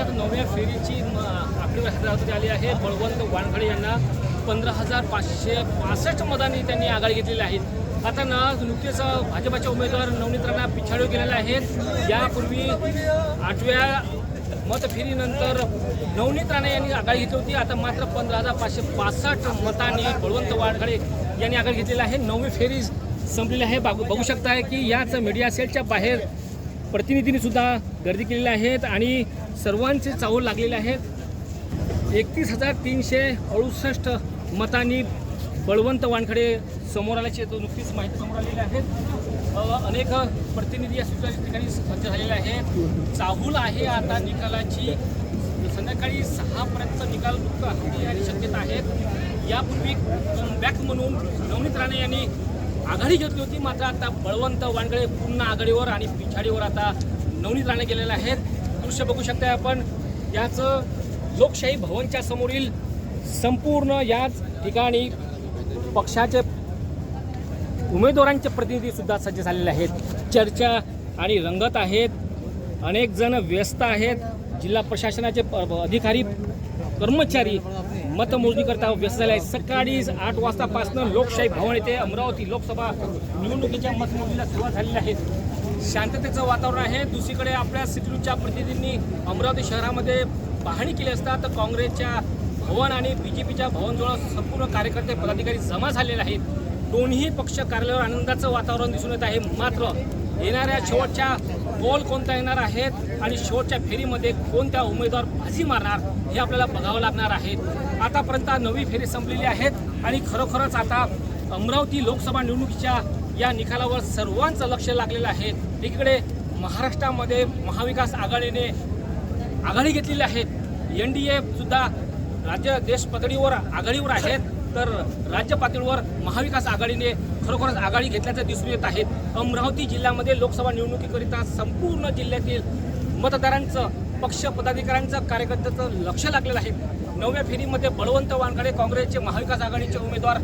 हजार नवव्या फेरीची म- आकडेवारी हातावरती आली आहे. बळवंत वानखडे यांना पंधरा हजार पाचशे पासष्ट मतांनी त्यांनी आघाडी घेतलेली आहे. आता ना नुकतेच भाजपाचे उमेदवार नवनीत राणा पिछाडीवर गेलेले आहेत. यापूर्वी आठव्या मतफेरीनंतर नवनीत राणा यांनी आघाडी घेतली होती. आता मात्र पंधरा हजार पाचशे पासष्ट मतांनी बळवंत वानखडे यांनी आघाडी घेतलेली आहे. नववी फेरी संपलेली आहे. बागू बघू शकताय की याच मीडिया सेलच्या बाहेर प्रतिनिधींनीसुद्धा गर्दी केलेली आहेत आणि सर्वांचे चाहूल लागलेले आहेत. एकतीस हजार तीनशे अडुसष्ट मतांनी बळवंत वानखडे समोर आल्याची तो नुकतीच माहिती समोर आलेली आहे. अनेक प्रतिनिधी या सुद्धा ठिकाणी सज्ज झालेले आहेत. चाहूल आहे आता निकालाची. संध्याकाळी सहापर्यंत निकाल फक्त हाती येण्याची शक्यता आहेत यापूर्वी कमबॅक म्हणून नवनीत राणे यांनी आघाडी घेतली होती. मात्र आता बळवंत वानगडे पुन्हा आघाडीवर आणि पिछाडीवर आता नवनीत राणे गेलेले आहेत. दृश्य बघू शकताय आपण. याचं लोकशाही भवनच्या समोरील संपूर्ण याच ठिकाणी पक्षाचे उमेदवारांचे प्रतिनिधी सुद्धा सज्ज झालेले आहेत. चर्चा आणि रंगत आहेत. अनेक जण व्यस्त आहेत. जिल्हा प्रशासनाचे प- अधिकारी कर्मचारी मतमोजणी करता व्यस्त झाले आहे सकाळी आठ वाजतापासून लोकशाही भवन येथे अमरावती लोकसभा निवडणुकीच्या मतमोजणीला सुरुवात झालेली आहे. शांततेचं वातावरण आहे. दुसरीकडे आपल्या सिटीच्या प्रतिनिधींनी अमरावती शहरामध्ये पाहणी केली असता तर काँग्रेसच्या भवन आणि बी जे पीच्या भवनजवळ संपूर्ण कार्यकर्ते पदाधिकारी जमा झालेले आहेत. दोन्ही पक्ष कार्यालयावर आनंदाचं वातावरण दिसून येत आहे. मात्र येणाऱ्या शेवटच्या गोल कोणता येणार आहेत? आणि शेवटच्या फेरीमध्ये कोणत्या उमेदवार भाजी मारणार हे आपल्याला बघावं लागणार आहे. आतापर्यंत नवी फेरी संपलेली आहेत आणि खरोखरच आता अमरावती लोकसभा निवडणुकीच्या या निकालावर सर्वांचं लक्ष लागलेलं आहे. एकीकडे महाराष्ट्रामध्ये महाविकास आघाडीने आघाडी घेतलेली आहेत एन डी ए सुद्धा राज्य देश पातळीवर आघाडीवर आहेत. तर राज्य पातळीवर महाविकास आघाडीने खरोखरच आघाडी घेतल्याचं दिसून येत आहे. अमरावती जिल्ह्यामध्ये लोकसभा निवडणुकीकरिता संपूर्ण जिल्ह्यातील मतदारांचं पक्ष पदाधिकाऱ्यांचं कार्यकर्त्याचं लक्ष लागलेलं आहे. नवव्या फेरीमध्ये बळवंत वानखडे काँग्रेसचे महाविकास आघाडीचे उमेदवार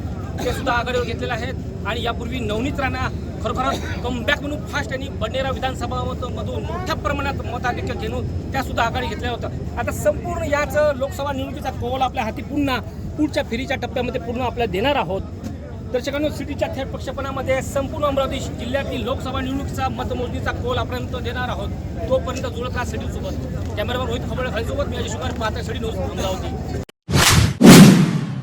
ते सुद्धा आघाडीवर घेतलेले आहेत. आणि यापूर्वी नवनीत राणा खरोखरच कमबॅक म्हणून फास्ट यांनी बंडेरा विधानसभा मत- मधून मोठ्या प्रमाणात मताधिक्य घेऊन त्या सुद्धा आघाडी घेतल्या होतं. आता संपूर्ण याच लोकसभा निवडणुकीचा कौल आपल्या हाती पुन्हा पुढच्या फेरीच्या टप्प्यामध्ये पूर्ण आपल्याला देणार आहोत. दर्शकांनो सिटीच्या थेट प्रक्षेपणामध्ये संपूर्ण अमरावती जिल्ह्यातील लोकसभा निवडणुकीचा मतमोजणीचा कौल आपल्यापर्यंत देणार आहोत. तोपर्यंत जुळत राहा सिटी सोबत कॅमेरावर रोहित खबळ खालीसोबत मी अजय शुगार पाहता सिटी न्यूज अमरावती.